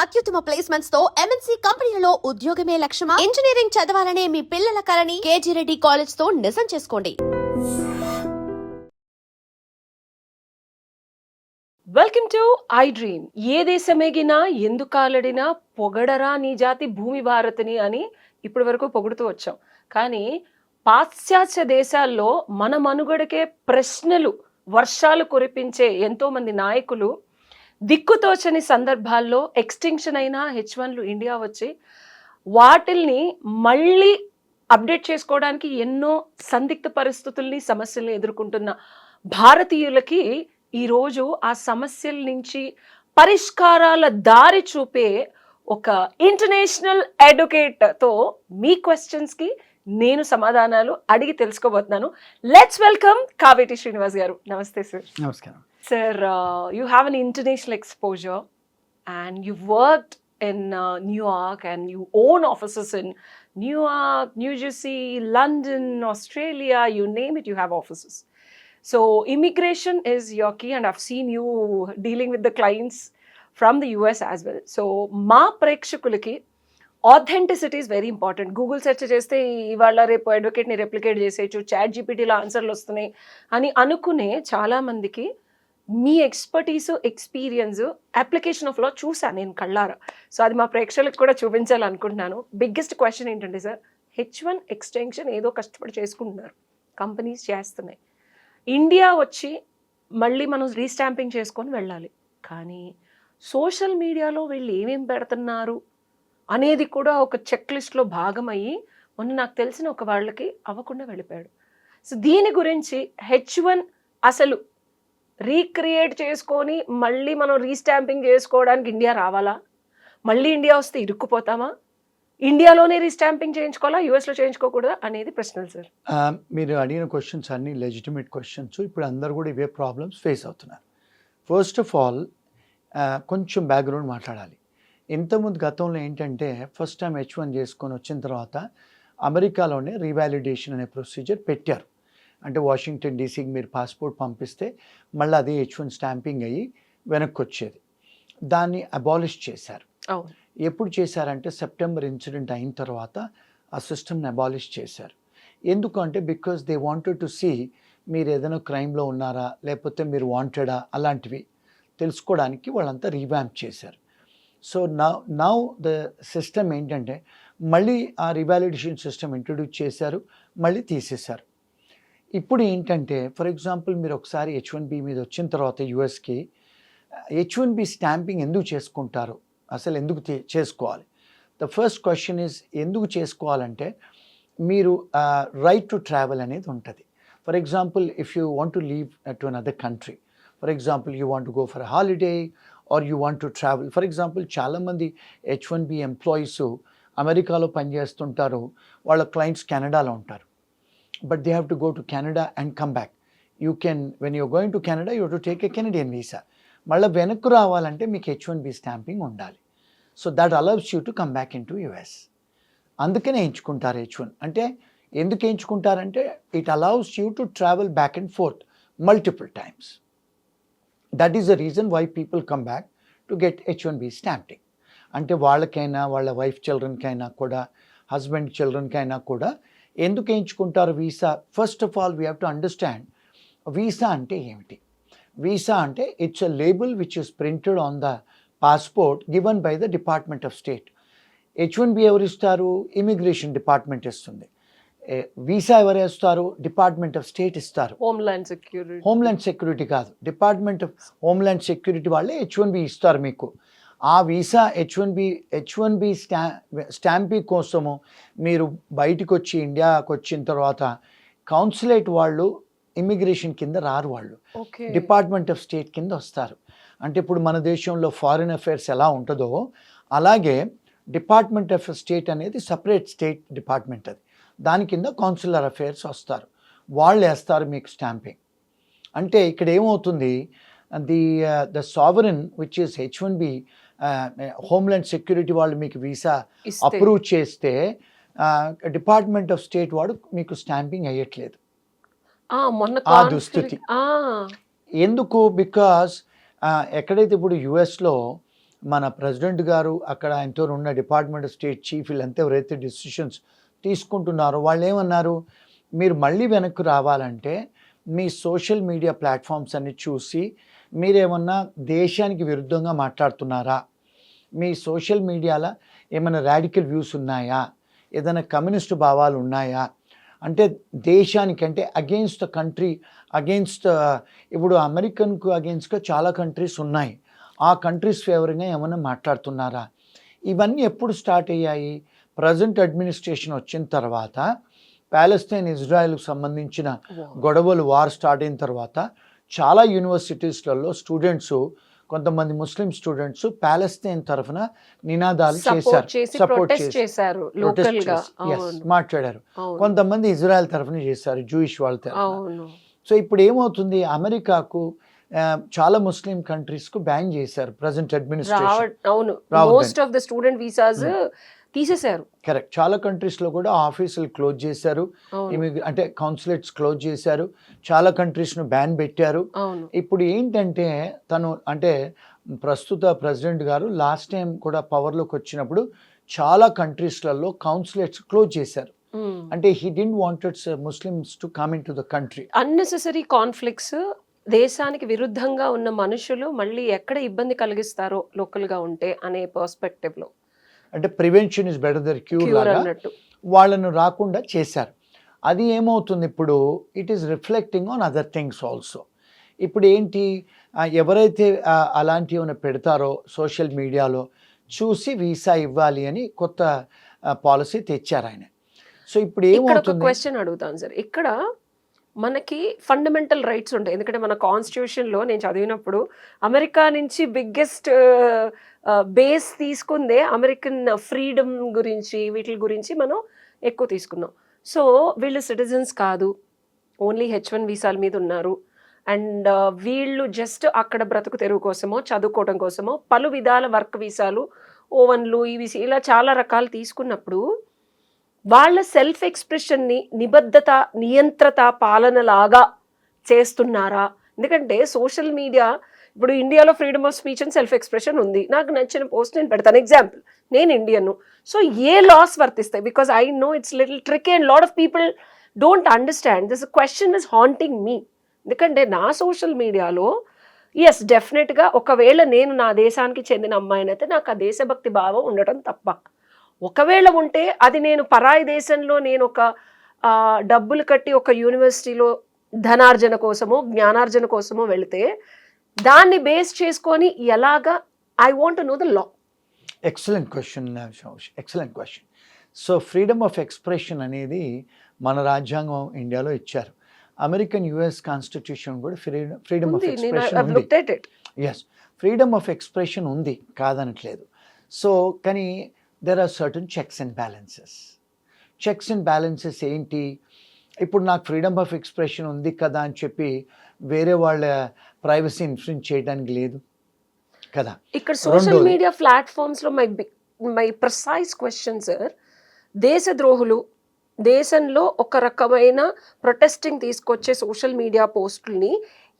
అత్యుత్తమ ప్లేస్మెంట్స్తో ఎంఎన్సీ కంపెనీలలో ఉద్యోగమే లక్ష్యమా? ఇంజనీరింగ్ చదవాలనే మీ పిల్లల కలని కేజీ రెడ్డి కాలేజ్తో నిజం చేసుకోండి. వెల్కమ్ టు ఐ డ్రీమ్ ఏ దేశమేగినా ఎందుకాలడినా పొగడరా నీ జాతి భూమి భారతిని అని ఇప్పటి వరకు పొగుడుతూ వచ్చాం. కానీ పాశ్చాత్య దేశాల్లో మన మనుగడకే ప్రశ్నలు వర్షాలు కురిపించే ఎంతోమంది నాయకులు దిక్కుతోచని సందర్భాల్లో ఎక్స్టింక్షన్ అయిన హెచ్ వన్లు ఇండియా వచ్చి వాటిల్ని మళ్ళీ అప్డేట్ చేసుకోవడానికి ఎన్నో సందిగ్ధ పరిస్థితుల్ని సమస్యల్ని ఎదుర్కొంటున్న భారతీయులకి ఈరోజు ఆ సమస్యల నుంచి పరిష్కారాల దారి చూపే ఒక ఇంటర్నేషనల్ అడ్వకేట్తో మీ క్వశ్చన్స్కి నేను సమాధానాలు అడిగి తెలుసుకోబోతున్నాను. లెట్స్ వెల్కమ్ కావేటి శ్రీనివాస్ గారు. నమస్తే సార్. నమస్కారం. Sir you have an international exposure and you work in New York and you own offices in New York New Jersey London Australia you name it you have offices so immigration is your key and have seen you dealing with the clients from the US as well so మా ప్రేక్షకులకి authenticity is very important Google search చేస్తే ఇవాళ రేపు అడ్వకేట్ని replicate చేసేయచ్చు chat జీపీటీలో ఆన్సర్లు వస్తున్నాయి అని అనుకునే చాలామందికి మీ expertise experience application of law చూసాను నేను కళ్ళారా? సో అది మా ప్రేక్షకులకు కూడా చూపించాలనుకుంటున్నాను. బిగ్గెస్ట్ క్వశ్చన్ ఏంటంటే సార్ హెచ్ వన్ ఎక్స్టెన్షన్ ఏదో కష్టపడి చేసుకుంటున్నారు. కంపెనీస్ చేస్తున్నాయి. ఇండియా వచ్చి మళ్ళీ మనం రీస్టాంపింగ్ చేసుకొని వెళ్ళాలి. కానీ సోషల్ మీడియాలో వీళ్ళు ఏమేం పెడుతున్నారు అనేది కూడా ఒక చెక్ లిస్ట్లో భాగమయ్యి మొన్న నాకు తెలిసిన ఒక వాళ్ళకి అవ్వకుండా వెళ్ళిపోయాడు. సో దీని గురించి హెచ్ వన్ అసలు రీక్రియేట్ చేసుకొని మళ్ళీ మనం రీస్టాంపింగ్ చేసుకోవడానికి ఇండియా రావాలా? మళ్ళీ ఇండియా వస్తే ఇరుక్కుపోతామా? ఇండియాలోనే రీస్టాంపింగ్ చేయించుకోవాలా? యూఎస్లో చేయించుకోకూడదా? అనేది ప్రశ్నలు సార్. మీరు అడిగిన క్వశ్చన్స్ అన్ని లెజిటిమేట్ క్వశ్చన్స్ ఇప్పుడు అందరు కూడా ఇవే ప్రాబ్లమ్స్ ఫేస్ అవుతున్నారు. ఫస్ట్ ఆఫ్ ఆల్ కొంచెం బ్యాక్గ్రౌండ్ మాట్లాడాలి. ఇంతకుముందు గతంలో ఏంటంటే ఫస్ట్ టైం హెచ్ వన్ చేసుకొని వచ్చిన తర్వాత అమెరికాలోనే రీవాలిడేషన్ అనే ప్రొసీజర్ పెట్టారు. అంటే వాషింగ్టన్ డీసీకి మీరు పాస్పోర్ట్ పంపిస్తే మళ్ళీ అదే హెచ్ వన్ స్టాంపింగ్ అయ్యి వెనక్కి వచ్చేది. దాన్ని అబాలిష్ చేశారు. ఎప్పుడు చేశారంటే సెప్టెంబర్ ఇన్సిడెంట్ అయిన తర్వాత ఆ సిస్టమ్ని అబాలిష్ చేశారు. ఎందుకంటే because they wanted to see మీరు ఏదైనా క్రైమ్లో ఉన్నారా లేకపోతే మీరు వాంటెడా అలాంటివి తెలుసుకోవడానికి వాళ్ళంతా రీవ్యాంప్ చేశారు. సో నా నౌ ద సిస్టమ్ ఏంటంటే మళ్ళీ ఆ రివాలిడేషన్ సిస్టమ్ ఇంట్రడ్యూస్ చేశారు మళ్ళీ తీసేశారు. ఇప్పుడు ఏంటంటే ఫర్ ఎగ్జాంపుల్ మీరు ఒకసారి హెచ్ వన్ బి మీద వచ్చిన తర్వాత యుఎస్కి హెచ్ వన్ బి స్టాంపింగ్ ఎందుకు చేసుకుంటారు? అసలు ఎందుకు చేసుకోవాలి? ద ఫస్ట్ క్వశ్చన్ ఇస్ ఎందుకు చేసుకోవాలంటే మీరు రైట్ టు ట్రావెల్ అనేది ఉంటుంది. For example if you want to leave to another country for example you want go for holiday or you want to travel for example చాలామంది H one B employees అమెరికాలో పనిచేస్తుంటారు వాళ్ళ clients కెనడాలో ఉంటారు. But they have to go to Canada and come back. You can, when you're going to Canada, you have to take a Canadian visa. మళ్ళీ వెనక్కు రావాలంటే మీకు హెచ్ వన్ బి స్టాంపింగ్ ఉండాలి. So that allows you to come back in to US అందుకనే ఎంచుకుంటారు H one అంటే ఎందుకు ఎంచుకుంటారంటే it allows you to travel back and forth multiple times that is the reason why people come back to get H one B stamping అంటే వాళ్ళకైనా వాళ్ళ wife చిల్డ్రన్కైనా కూడా husband చిల్డ్రన్కైనా కూడా ఎందుకు ఎంచుకుంటారు visa? First of all we have to understand visa అంటే ఏమిటి? Visa అంటే it's a label which is printed on the passport given by the department of state H one B ఎవరు ఇస్తారు? ఇమిగ్రేషన్ డిపార్ట్మెంట్ ఇస్తుంది. Visa ఎవరు ఇస్తారు department of state ఇస్తారు. Homeland security homeland security కాదు. డిపార్ట్మెంట్ ఆఫ్ హోమ్ల్యాండ్ సెక్యూరిటీ వాళ్ళే H one B ఇస్తారు మీకు. ఆ visa H one B H one B స్టా స్టాంపీ కోసము మీరు బయటకు వచ్చి ఇండియాకి వచ్చిన తర్వాత కౌన్సిలేట్ వాళ్ళు ఇమిగ్రేషన్ కింద రారు వాళ్ళు. డిపార్ట్మెంట్ ఆఫ్ స్టేట్ కింద వస్తారు. అంటే ఇప్పుడు మన దేశంలో ఫారిన్ అఫైర్స్ ఎలా ఉంటుందో అలాగే డిపార్ట్మెంట్ ఆఫ్ స్టేట్ అనేది సపరేట్ స్టేట్ డిపార్ట్మెంట్ అది. దాని కింద కౌన్సిలర్ అఫైర్స్ వస్తారు. వాళ్ళు వేస్తారు మీకు స్టాంపింగ్. అంటే ఇక్కడ ఏమవుతుంది the the sovereign which is H one B homeland security వాళ్ళు మీకు వీసా అప్రూవ్ చేస్తే డిపార్ట్మెంట్ ఆఫ్ స్టేట్ వాడు మీకు స్టాంపింగ్ అయ్యట్లేదు. ఆ, దుస్థితి. ఎందుకు? బికాస్ ఎక్కడైతే ఇప్పుడు యుఎస్లో మన ప్రెసిడెంట్ గారు అక్కడ ఆయనతో ఉన్న డిపార్ట్మెంట్ స్టేట్ చీఫ్ వీళ్ళంతా ఎవరైతే డిసిషన్స్ తీసుకుంటున్నారో వాళ్ళు ఏమన్నారు మీరు మళ్ళీ వెనక్కి రావాలంటే మీ సోషల్ మీడియా ప్లాట్ఫామ్స్ అన్ని చూసి మీరేమన్నా దేశానికి విరుద్ధంగా మాట్లాడుతున్నారా? మీ సోషల్ మీడియాలో ఏమైనా రాడికల్ వ్యూస్ ఉన్నాయా? ఏదైనా కమ్యూనిస్ట్ భావాలు ఉన్నాయా? అంటే దేశానికి అంటే అగెయిన్స్ట్ ద కంట్రీ అగెయిన్స్ట్ ఇప్పుడు అమెరికన్కు అగెయిన్స్ట్గా చాలా కంట్రీస్ ఉన్నాయి. ఆ కంట్రీస్ ఫేవర్గా ఏమైనా మాట్లాడుతున్నారా? ఇవన్నీ ఎప్పుడు స్టార్ట్ అయ్యాయి? ప్రజెంట్ అడ్మినిస్ట్రేషన్ వచ్చిన తర్వాత ప్యాలెస్తైన్ ఇజ్రాయెల్కు సంబంధించిన గొడవలు వార్ స్టార్ట్ అయిన తర్వాత చాలా యూనివర్సిటీస్లలో స్టూడెంట్స్ కొంతమంది ముస్లిం స్టూడెంట్స్ ప్యాలెస్తైన్ తరఫున నినాదాలు సపోర్ట్ చేశారు. చేసి- చేశారు మాట్లాడారు. కొంతమంది ఇజ్రాయెల్ తరఫున చేశారు జూయిష్ వాళ్ళ తరఫున. సో ఇప్పుడు ఏమవుతుంది? అమెరికాకు చాలా ముస్లిం కంట్రీస్కు బ్యాన్ చేశారు ప్రజెంట్ రావ అడ్మినిస్ట్రేషన్ అవును. Most of the student visas తీసేశారు. కరెక్ట్. చాలా కంట్రీస్లో కూడా ఆఫీసులు క్లోజ్ చేశారు. అంటే కౌన్సిలేట్స్ క్లోజ్ చేశారు. చాలా కంట్రీస్ను బ్యాన్ పెట్టారు. ఇప్పుడు ఏంటంటే తను అంటే ప్రస్తుత ప్రెసిడెంట్ గారు లాస్ట్ టైం కూడా పవర్లోకి వచ్చినప్పుడు చాలా కంట్రీస్లలో కౌన్సిలేట్స్ క్లోజ్ చేశారు. అంటే he didn't wanted Muslims to come in to the country unnecessary conflicts దేశానికి విరుద్ధంగా ఉన్న మనుషులు మళ్ళీ ఎక్కడ ఇబ్బంది కలిగిస్తారో లోకల్గా ఉంటే అనే పర్స్పెక్టివ్లో. అంటే prevention is better than cure లాగా వాళ్ళను రాకుండా చేశారు. అది ఏమవుతుంది ఇప్పుడు? It is reflecting on other things also ఇప్పుడు ఏంటి? ఎవరైతే అలాంటివి ఏమైనా పెడతారో సోషల్ మీడియాలో చూసి వీసా ఇవ్వాలి అని కొత్త పాలసీ తెచ్చారు ఆయన. సో ఇప్పుడు ఏమవుతుంది? క్వశ్చన్ అడుగుతాను సార్. ఇక్కడ మనకి ఫండమెంటల్ రైట్స్ ఉంటాయి. ఎందుకంటే మన కాన్స్టిట్యూషన్లో నేను చదివినప్పుడు అమెరికా నుంచి బిగ్గెస్ట్ బేస్ uh, uh, తీసుకుందే అమెరికన్ ఫ్రీడమ్ గురించి వీటి గురించి మనం ఎక్కువ తీసుకున్నాం. సో వీళ్ళు సిటిజన్స్ కాదు. ఓన్లీ హెచ్ వన్ వీసాల మీద ఉన్నారు. అండ్ uh, వీళ్ళు జస్ట్ అక్కడ బ్రతుకు తెరువు కోసమో చదువుకోవడం కోసమో పలు విధాల వర్క్ వీసాలు ఓవన్లు ఇవి ఇలా చాలా రకాలు తీసుకున్నప్పుడు వాళ్ళ సెల్ఫ్ ఎక్స్ప్రెషన్ని నిబద్ధత నియంత్రత పాలనలాగా చేస్తున్నారా? ఎందుకంటే సోషల్ మీడియా ఇప్పుడు ఇండియాలో freedom of speech and self expression ఉంది. నాకు నచ్చిన పోస్ట్ నేను పెడతాను. ఎగ్జాంపుల్ నేను ఇండియన్ను సో ఏ లాస్ వర్తిస్తాయి? Because I know it's little trick and lot of people don't understand this question is haunting me ఎందుకంటే నా సోషల్ మీడియాలో ఎస్ డెఫినెట్గా ఒకవేళ నేను నా దేశానికి చెందిన అమ్మాయినైతే నాకు ఆ దేశభక్తి భావం ఉండటం తప్ప. ఒకవేళ ఉంటే అది నేను పరాయి దేశంలో నేను ఒక డబ్బులు కట్టి ఒక యూనివర్సిటీలో ధనార్జన కోసమో జ్ఞానార్జన కోసమో వెళితే దాన్ని బేస్ చేసుకొని ఎలాగా I want know the law. Excellent question excellent question so freedom of expression అనేది మన రాజ్యాంగం ఇండియాలో ఇచ్చారు. అమెరికన్ యుఎస్ కాన్స్టిట్యూషన్ కూడా freedom freedom of expression is freedom of expression ఉంది. కాదనట్లేదు. సో కానీ there are certain checks and balances checks and balances ఏంటి? ఇప్పుడు నాకు ఫ్రీడమ్ ఆఫ్ ఎక్స్ప్రెషన్ ఉంది కదా అని చెప్పి వేరే వాళ్ళ ప్రైవసీ ఇన్ఫ్లుయెన్స్ చేయడానికి లేదు కదా? ఇక్కడ social. Media ప్లాట్ఫామ్స్లో my my precise question sir దేశద్రోహులు దేశంలో ఒక రకమైన ప్రొటెస్టింగ్ తీసుకొచ్చే సోషల్ మీడియా పోస్టుల్ని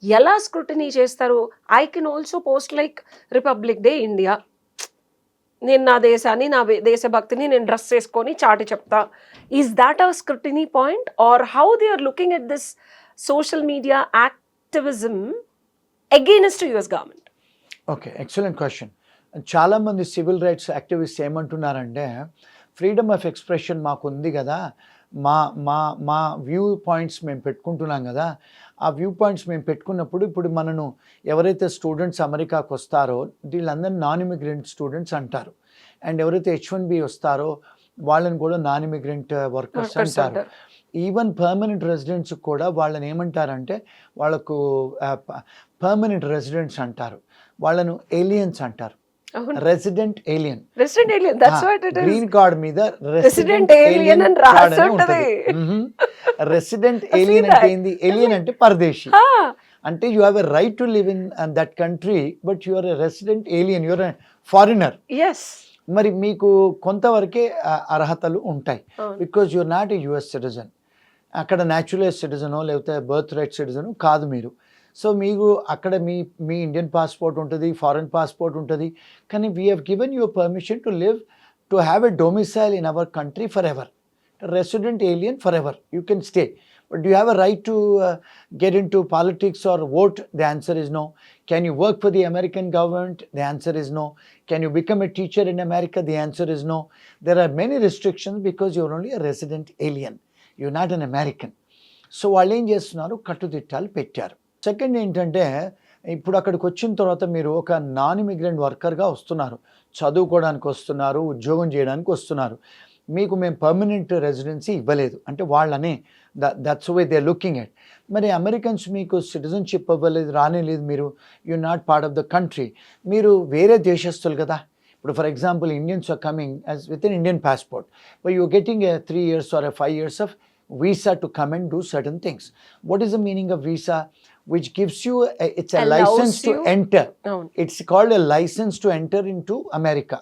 ఎలా స్క్రూటినీ చేస్తారు? I can also post like Republic Day India నేను నా దేశాన్ని నా దేశభక్తిని నేను డ్రెస్ చేసుకొని చాటి చెప్తా. Is that our scrutiny point or how they are looking at this social media activism against US government okay excellent question చాలామంది సివిల్ రైట్స్ యాక్టివిస్ట్ ఏమంటున్నారంటే ఫ్రీడమ్ ఆఫ్ ఎక్స్ప్రెషన్ మాకు ఉంది కదా. మా మా మా వ్యూ పాయింట్స్ మేము పెట్టుకుంటున్నాం కదా. ఆ వ్యూ పాయింట్స్ మేము పెట్టుకున్నప్పుడు ఇప్పుడు మనను ఎవరైతే స్టూడెంట్స్ అమెరికాకు వస్తారో వీళ్ళందరూ నాన్ ఇమిగ్రెంట్ స్టూడెంట్స్ అంటారు. అండ్ ఎవరైతే హెచ్ వన్ బి వస్తారో వాళ్ళని కూడా నాన్ ఇమిగ్రెంట్ వర్కర్స్ అంటారు. ఈవెన్ పర్మనెంట్ రెసిడెంట్స్ కూడా వాళ్ళని ఏమంటారంటే వాళ్ళకు పర్మనెంట్ రెసిడెంట్స్ అంటారు. వాళ్ళను ఏలియన్స్ అంటారు. Resident alien resident alien that's what it is green card మీద Resident alien అని రాసి ఉంటది. Resident alien. అంటే ఏంది? ఏలియన్ అంటే పరదేశి. అంటే you have a right to live in that country but you are a resident alien your foreigner yes మరి మీకు కొంతవరకే అర్హతలు ఉంటాయి. Because you're not a US citizen అక్కడ న్యాచురలైజ్ సిటిజనో లేకపోతే బర్త్ రైట్ సిటిజను కాదు మీరు. సో మీకు అక్కడ మీ మీ ఇండియన్ పాస్పోర్ట్ ఉంటుంది ఫారెన్ పాస్పోర్ట్ ఉంటుంది. కానీ we have given your permission to live to have a domicile in our country for ever resident alien forever. You can stay. But do you have a right to uh, get into politics or vote? The answer is no. Can you work for the American government? The answer is no. Can you become a teacher in America? The answer is no. There are many restrictions because you're only a resident alien. You're not an American. So వాళ్ళు ఏం చేస్తున్నారు కట్టుదిట్టాలు పెట్టారు second ఏంటంటే ఇప్పుడు అక్కడికి వచ్చిన తర్వాత మీరు ఒక నాన్ ఇమిగ్రెంట్ వర్కర్గా వస్తున్నారు చదువుకోవడానికి వస్తున్నారు ఉద్యోగం చేయడానికి వస్తున్నారు మీకు మేము పర్మనెంట్ రెసిడెన్సీ ఇవ్వలేదు అంటే వాళ్ళనే that's way they looking at మరి అమెరికన్స్ మీకు సిటిజన్షిప్ ఇవ్వలేదు రానేలేదు మీరు you not part of the country మీరు వేరే దేశస్తులు కదా ఇప్పుడు for example Indians are coming as with in Indian passport but you getting a three years or a five years of visa to come and do certain things. What is the meaning of visa? Which gives you, a, it's a Allows license to you- enter. అవును It's called a license to enter into America.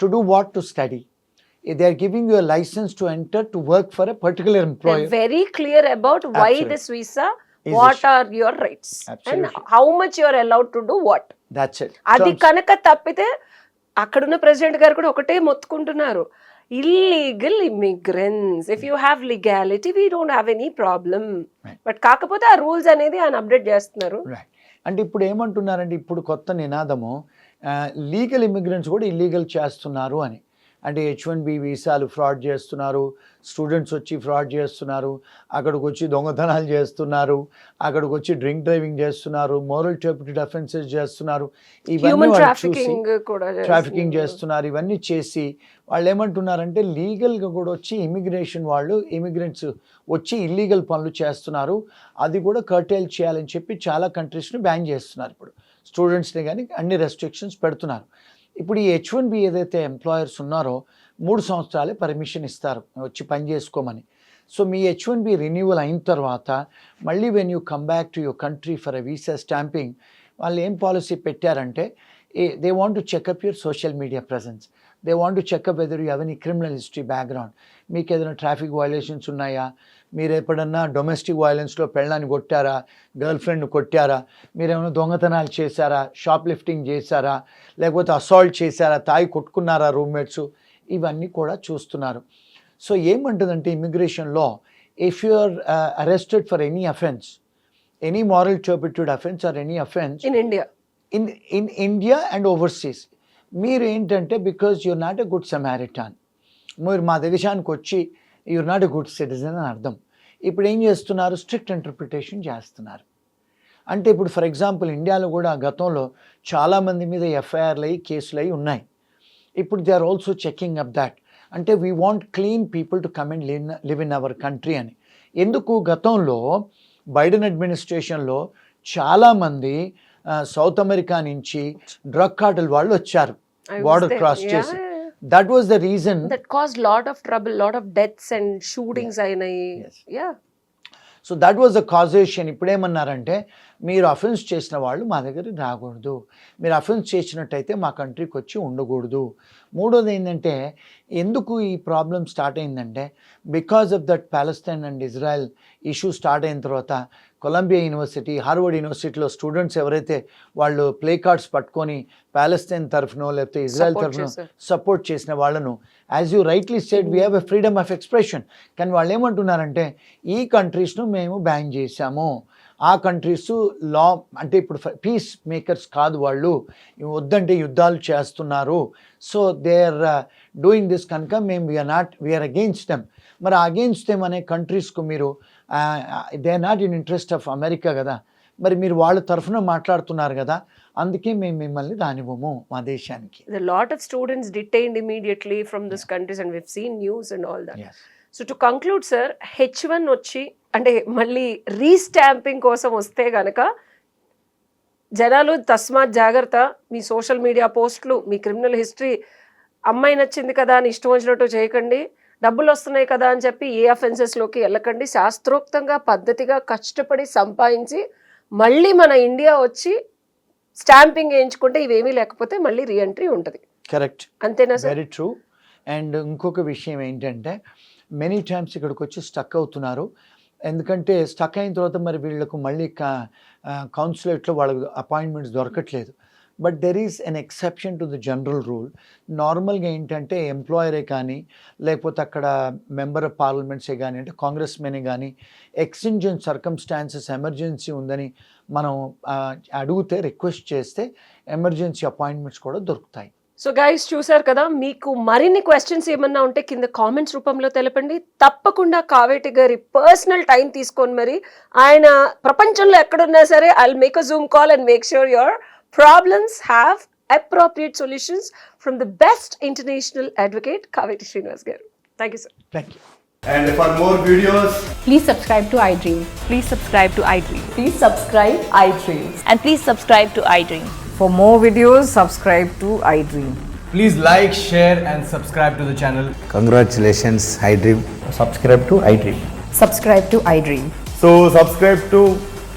To do what? To study. They are giving you a license to enter to work for a particular employer. They're very clear about why Absolutely. this visa, Is what issued. are your rights, and Absolutely. how much you are allowed to do what. That's it. అది Terms- కనుక తప్పితే అక్కడున్న president గారు కూడా ఒకటే మొత్తుకుంటున్నారు illegal immigrants if you have legality we don't have any problem Right. But కాకపోతే ఆ rules అనేది ఆయన అప్డేట్ చేస్తున్నారు రైట్ అంటే ఇప్పుడు ఏమంటున్నారంటే ఇప్పుడు కొత్త నినాదము లీగల్ ఇమిగ్రెంట్స్ కూడా ఇల్లీగల్ చేస్తున్నారు అని అంటే హెచ్ వన్ బి వీసాలు ఫ్రాడ్ చేస్తున్నారు స్టూడెంట్స్ వచ్చి ఫ్రాడ్ చేస్తున్నారు అక్కడికి వచ్చి దొంగతనాలు చేస్తున్నారు అక్కడికి వచ్చి డ్రింక్ డ్రైవింగ్ చేస్తున్నారు మోరల్ టెప్యూటెడ్ అఫెన్సెస్ చేస్తున్నారు ఇవన్నీ ట్రాఫికింగ్. చేస్తున్నారు ఇవన్నీ చేసి వాళ్ళు ఏమంటున్నారంటే లీగల్గా కూడా వచ్చి ఇమిగ్రేషన్ వాళ్ళు ఇమిగ్రెంట్స్ వచ్చి ఇల్లీగల్ పనులు చేస్తున్నారు అది కూడా కర్టైల్ చేయాలని చెప్పి చాలా కంట్రీస్ని బ్యాన్ చేస్తున్నారు ఇప్పుడు స్టూడెంట్స్ని కానీ అన్ని రెస్ట్రిక్షన్స్ పెడుతున్నారు ఇప్పుడు ఈ హెచ్ వన్ బి ఏదైతే ఎంప్లాయర్స్ ఉన్నారో మూడు సంవత్సరాలే పర్మిషన్ ఇస్తారు. వచ్చి పని చేసుకోమని. సో మీ హెచ్ వన్ బి రెన్యువల్ అయిన తర్వాత మళ్ళీ when you come back to your country for a visa stamping వాళ్ళు ఏం పాలసీ పెట్టారంటే ఏ they want to checkup your social media presence they want to checkup whether you have any criminal history background మీకు ఏదైనా traffic violations ఉన్నాయా? మీరు ఎప్పుడన్నా domestic వైలెన్స్లో పెళ్ళాన్ని కొట్టారా? గర్ల్ ఫ్రెండ్ కొట్టారా? మీరు ఏమైనా దొంగతనాలు చేశారా? షాప్ లిఫ్టింగ్ చేశారా? లేకపోతే అసాల్ట్ చేశారా? తాయి కొట్టుకున్నారా రూమ్మేట్స్ ఇవన్నీ కూడా చూస్తున్నారు. సో ఏమంటుందంటే ఇమిగ్రేషన్లో if you are arrested for any offence any moral turpitude offence or any offence in India in in India and overseas మీరు ఏంటంటే because you're not a good Samaritan మీరు మా దేశానికి వచ్చి you're not a good citizen అని అర్థం. ఇప్పుడు ఏం చేస్తున్నారు? స్ట్రిక్ట్ ఇంటర్ప్రిటేషన్ చేస్తున్నారు. అంటే ఇప్పుడు ఫర్ ఎగ్జాంపుల్ ఇండియాలో కూడా గతంలో చాలామంది మీద ఎఫ్ఐఆర్లు అయ్యి కేసులు అయ్యి ఉన్నాయి. ఇప్పుడు they are also checking up that. అంటే we want clean people to come and live live in our country అని. ఎందుకు? గతంలో బైడెన్ అడ్మినిస్ట్రేషన్లో చాలామంది సౌత్ అమెరికా నుంచి డ్రగ్ కార్టల్ వాళ్ళు వచ్చారు. బార్డర్ క్రాస్ చేసి. That was the reason that cause lot of trouble lot of deaths and shootings అయినాయి. Yeah so that was the causation ఇప్పుడేమన్నారంటే మీరు అఫెన్స్ చేసిన వాళ్ళు మా దగ్గరికి రాకూడదు. మీరు అఫెన్స్ చేసినట్టయితే మా కంట్రీకి వచ్చి ఉండకూడదు. మూడోది ఏంటంటే ఎందుకు ఈ ప్రాబ్లం స్టార్ట్ అయిందంటే because of that Palestine and Israel issue start అయిన తర్వాత కొలంబియా యూనివర్సిటీ హార్వర్డ్ యూనివర్సిటీలో స్టూడెంట్స్ ఎవరైతే వాళ్ళు ప్లే కార్డ్స్ పట్టుకొని ప్యాలెస్తైన్ తరఫునో లేకపోతే ఇజ్రాయెల్ తరఫునో. సపోర్ట్ చేసిన వాళ్ళను as you rightly state we have a freedom of expression కానీ వాళ్ళు ఏమంటున్నారంటే ఈ కంట్రీస్ను మేము బ్యాన్ చేశాము. ఆ కంట్రీస్ లా అంటే ఇప్పుడు పీస్ మేకర్స్ కాదు వాళ్ళు. వద్దంటే యుద్ధాలు చేస్తున్నారు. So they are doing this కనుక మేము we're not we're against them మరి అగెయిన్స్ట్ దెమ్ అనే కంట్రీస్కు మీరు they not in interest of America కదా. మరి మీరు వాళ్ళ తరఫున మాట్లాడుతున్నారు కదా అందుకే మేము మిమ్మల్ని రానివ్వము మా దేశానికి. Of students detained immediately from this countries and we've seen news and all that. Yes. So to conclude sir H one వచ్చి అంటే మళ్ళీ రీస్టాంపింగ్ కోసం వస్తే గనక జనాలు తస్మాత్ జాగ్రత్త మీ సోషల్ మీడియా పోస్టులు మీ క్రిమినల్ హిస్టరీ అమ్మాయి నచ్చింది కదా అని ఇష్టం వచ్చినట్టు చేయకండి. డబ్బులు వస్తున్నాయి కదా అని చెప్పి ఏ అఫెన్సెస్లోకి వెళ్ళకండి. శాస్త్రోక్తంగా పద్ధతిగా కష్టపడి సంపాదించి మళ్ళీ మన ఇండియా వచ్చి స్టాంపింగ్ వేయించుకుంటే ఇవేమీ లేకపోతే మళ్ళీ రీఎంట్రీ ఉంటుంది. కరెక్ట్ అంతేనా సార్? వెరీ ట్రూ అండ్ ఇంకొక విషయం ఏంటంటే మెనీ టైమ్స్ ఇక్కడికి వచ్చి స్టక్ అవుతున్నారు. ఎందుకంటే స్టక్ అయిన తర్వాత మరి వీళ్ళకు మళ్ళీ కా కౌన్సిలేట్లో వాళ్ళకు అపాయింట్మెంట్స్ దొరకట్లేదు. But there is an exception to the general rule నార్మల్గా ఏంటంటే ఎంప్లాయరే కానీ లేకపోతే అక్కడ మెంబర్ ఆఫ్ పార్లమెంట్సే కానీ అంటే కాంగ్రెస్ మెనే కానీ ఎక్స్టెన్జన్ సర్కమ్స్టాన్సెస్ ఎమర్జెన్సీ ఉందని మనం అడిగితే రిక్వెస్ట్ చేస్తే ఎమర్జెన్సీ అపాయింట్మెంట్స్ కూడా దొరుకుతాయి. సో గైస్ చూసారు కదా మీకు మరిన్ని క్వశ్చన్స్ ఏమన్నా ఉంటే కింద కామెంట్స్ రూపంలో తెలపండి. తప్పకుండా కావేటి గారి పర్సనల్ టైం తీసుకొని మరి. ఆయన ప్రపంచంలో ఎక్కడున్నా సరే I make a Zoom call and make sure your Problems have appropriate solutions from the best international advocate Kaveti Srinivas garu thank you sir thank you And for more videos, Please subscribe to iDream. Please subscribe to iDream. Please subscribe iDream. And please subscribe to iDream. For more videos, subscribe to iDream. please like, share, and subscribe to the channel. Congratulations, iDream. subscribe to iDream. Subscribe to iDream. So, subscribe to